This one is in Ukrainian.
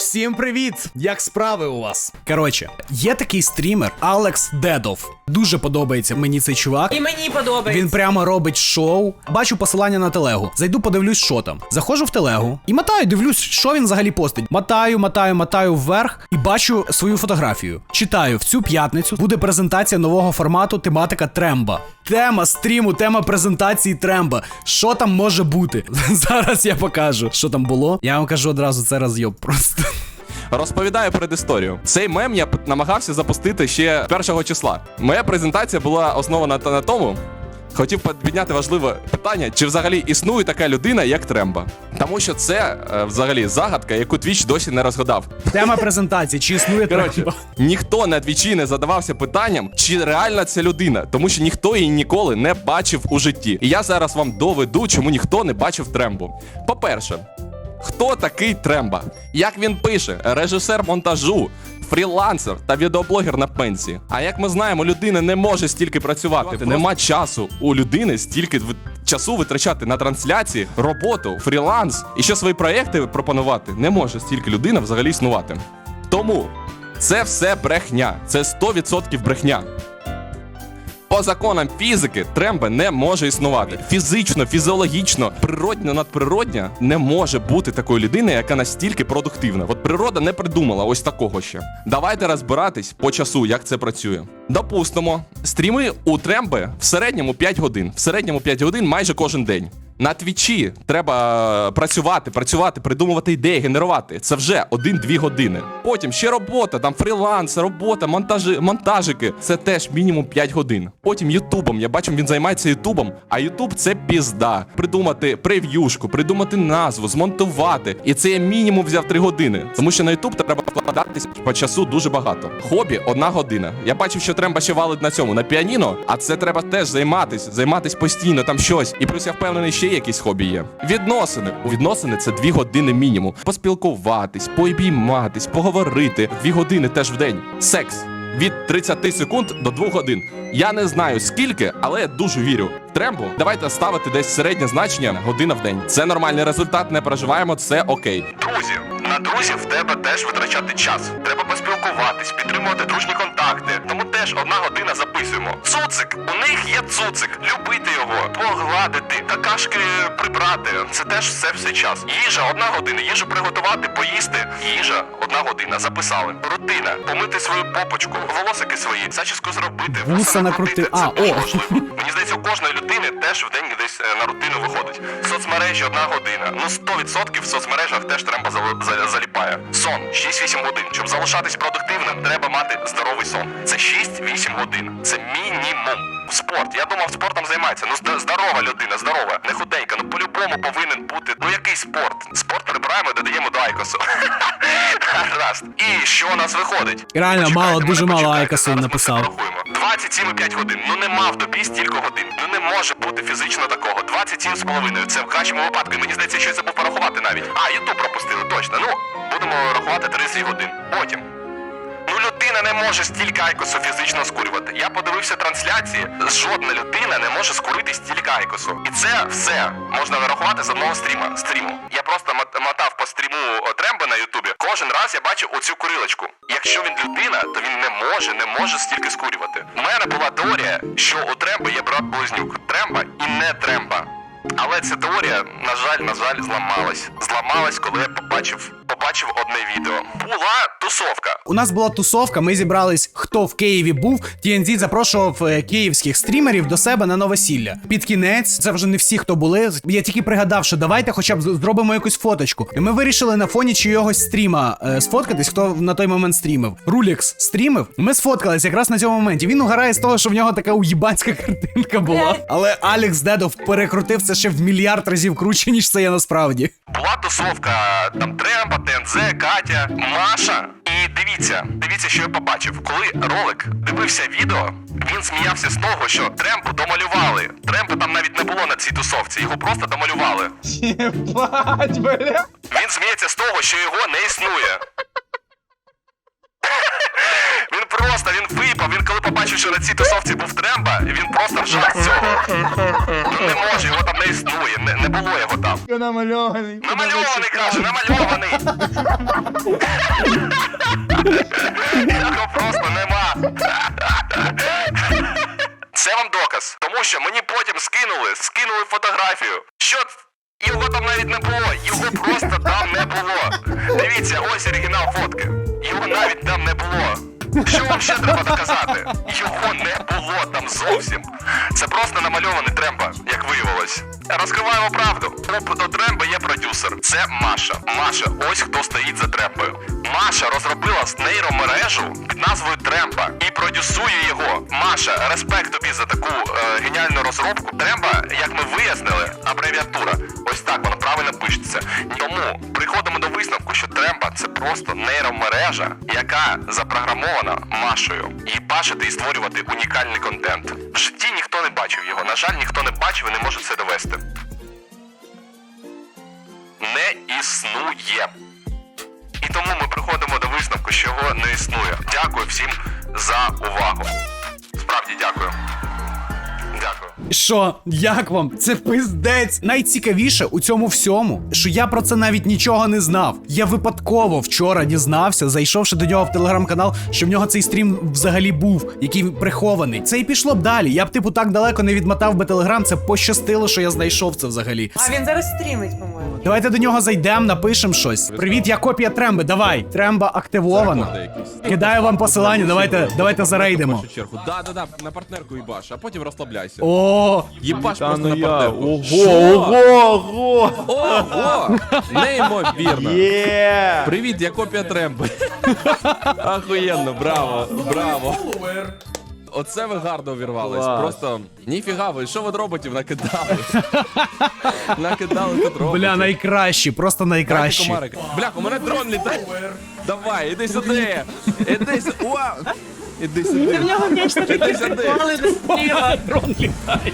Всім привіт! Як справи у вас? Коротше, є такий стрімер Алекс Дедов. Дуже подобається мені цей чувак. І мені подобається. Він прямо робить шоу. Бачу посилання на телегу. Зайду, подивлюсь, що там. Заходжу в телегу і мотаю, дивлюсь, що він взагалі постить. Мотаю, мотаю, мотаю вверх і бачу свою фотографію. Читаю, в цю п'ятницю буде презентація нового формату тематика Тремба. Тема стріму, тема презентації Тремба. Що там може бути? Зараз я покажу, що там було. Я вам кажу одразу, це розйоб просто. Розповідаю передісторію. Цей мем я намагався запустити ще першого числа. Моя презентація була основана на тому. Хотів підняти важливе питання, чи взагалі існує така людина, як Тремба. Тому що це е, взагалі загадка, яку Твіч досі не розгадав. Тема презентації, чи існує Коротше, Тремба? ніхто на твічі не задавався питанням, чи реальна ця людина, тому що ніхто її ніколи не бачив у житті. І я зараз вам доведу, чому ніхто не бачив Трембу. По-перше, хто такий Тремба? Як він пише, режисер монтажу. Фрілансер та відеоблогер на пенсії. А як ми знаємо, людина не може стільки працювати. Нема часу у людини стільки часу витрачати на трансляції, роботу, фріланс і ще свої проекти пропонувати. Не може стільки людина взагалі існувати. Тому це все брехня. Це 100% брехня. Законам фізики трембе не може існувати. Фізично, фізіологічно, природньо, надприродня не може бути такої людини, яка настільки продуктивна. От природа не придумала ось такого ще. Давайте розбиратись по часу, як це працює. Допустимо, стріми у тремби в середньому 5 годин. В середньому 5 годин майже кожен день. На твічі треба е, працювати, працювати, придумувати ідеї, генерувати. Це вже 1-2 години. Потім ще робота, там фріланс, робота, монтажі, монтажики. Це теж мінімум 5 годин. Потім Ютубом. Я бачу, він займається Ютубом. А Ютуб це пізда. Придумати прев'юшку, придумати назву, змонтувати. І це я мінімум взяв 3 години. Тому що на Ютуб треба вкладатись по часу дуже багато. Хобі одна година. Я бачив, що треба ще валить на цьому, на піаніно, а це треба теж займатись, займатись постійно, там щось. І плюс я впевнений, ще якісь хобі є. Відносини. Відносини це дві години мінімум. Поспілкуватись, пообійматись, поговорити. Дві години теж в день. Секс. Від 30 секунд до 2 годин. Я не знаю скільки, але я дуже вірю. Трембу давайте ставити десь середнє значення година в день. Це нормальний результат, не переживаємо, це окей. Друзі, на друзів в тебе теж витрачати час. Треба поспілкуватись, підтримувати дружні контакти. Тому теж одна година записуємо. Цуцик, у них є цуцик. Любити його, погладити, какашки прибрати. Це теж все все час. Їжа одна година, їжу приготувати, поїсти. Їжа одна година. Записали. Рутина, помити свою попочку, волосики свої, зачіску зробити, Вуса накрути. А, о. Мені здається, у кожної людини теж в день десь е, на рутину виходить. Соцмережі одна година. Ну 100% в соцмережах теж треба заліпає. Сон 6-8 годин. Щоб залишатись продуктивним, треба мати здоровий сон. Це 6-8 годин. Це мінімум. Спорт. Я думав, спортом займається. Ну здорова людина, здорова, не худенька. Ну по-любому повинен бути. Ну який спорт? Спорт прибираємо, додаємо до айкосу. Гаразд. І що у нас виходить? Реально, Почекайте мало, дуже мало айкосу написав. 27,5 годин. Ну нема в тобі стільки годин. Ну не може бути фізично такого. 27,5. Це в кращому випадку. Мені здається, що я забув порахувати навіть. А, Ютуб пропустили, точно. Ну, будемо рахувати 30 годин. Потім. Людина не може стільки айкосу фізично скурювати. Я подивився трансляції. Жодна людина не може скурити стільки айкосу. І це все можна нарахувати з одного стріма. Стріму. Я просто мот- мотав по стріму Тремба на Ютубі. Кожен раз я бачив оцю курилочку. Якщо він людина, то він не може, не може стільки скурювати. У мене була теорія, що у Тремба є брат близнюк. Тремба і не Тремба. Але ця теорія, на жаль, на жаль, зламалась. Зламалась, коли я побачив, побачив одне відео. Була тусовка. У нас була тусовка, ми зібрались, хто в Києві був. TNZ запрошував е, київських стрімерів до себе на новосілля. Під кінець, це вже не всі, хто були. Я тільки пригадав, що давайте хоча б зробимо якусь фоточку. І ми вирішили на фоні чийогось стріма е, сфоткатись, хто на той момент стрімив. Рулікс стрімив. Ми сфоткались якраз на цьому моменті. Він угорає з того, що в нього така уїбанська картинка була. Але Алекс Дедов перекрутив це ще в мільярд разів круче, ніж це є насправді. Була тусовка там Тремба, ТНЗ, Катя, Маша. І дивіться, дивіться, що я побачив. Коли ролик дивився відео, він сміявся з того, що Тремпу домалювали. Тремпа там навіть не було на цій тусовці, його просто домалювали. Бля. Він сміється з того, що його не існує. Він просто він випав. Він коли побачив, що на цій тусовці був Тремба, він просто ржав з цього. Ну не може, його там не існує, не, не було його. Що намальований? Намальований, кажу, намальований. Його просто нема. Це вам доказ. Тому що мені потім скинули, скинули фотографію. Що його там навіть не було, його просто там не було. Дивіться, ось оригінал фотки. Його навіть там не було. Що вам ще треба доказати? Його не було там зовсім. Це просто намальований Тремба, як виявилось. Розкриваємо правду. До Тремба є продюсер. Це Маша. Маша, ось хто стоїть за Трембою. Маша розробила нейромережу під назвою Тремба і продюсує його. Маша, респект тобі за таку е, геніальну розробку. Тремба, як ми вияснили, абревіатура. Ось так воно правильно пишеться. Тому приходимо до висновку, що Це просто нейромережа, яка запрограмована Машою. І бачити і створювати унікальний контент. В житті ніхто не бачив його. На жаль, ніхто не бачив і не може це довести. Не існує. І тому ми приходимо до висновку, що його не існує. Дякую всім за увагу. Справді дякую. Дякую. Що, як вам? Це пиздець. Найцікавіше у цьому всьому, що я про це навіть нічого не знав. Я випадково вчора дізнався, зайшовши до нього в телеграм-канал, що в нього цей стрім взагалі був, який прихований. Це і пішло б далі. Я б типу так далеко не відмотав би телеграм. Це пощастило, що я знайшов це взагалі. А він зараз стрімить, по-моєму. Давайте до нього зайдемо, напишемо щось. Привіт, я копія Тремби. Давай. Тремба активована. Кидаю вам посилання. Давайте, давайте чергу. Да, да, да, на партнерку їбаш, а потім розслабляйся. О, Їбаш Та просто ну на я. партнерку. Ого, ого, ого. Ого! Неймовірно. Є. Привіт, я копія Тремби. Ахуєнно, браво, браво. Оце ви гарно увірвались. Клас. Просто ніфіга ви, що ви роботів накидали? накидали тут роботів. бля, найкращі, просто Дайте найкращі. комарик. Бляха, у мене дрон літає. Давай, іди сюди. Іди сюди. Іди сюди. В нього Іди такі приколи до стріла. Дрон літає.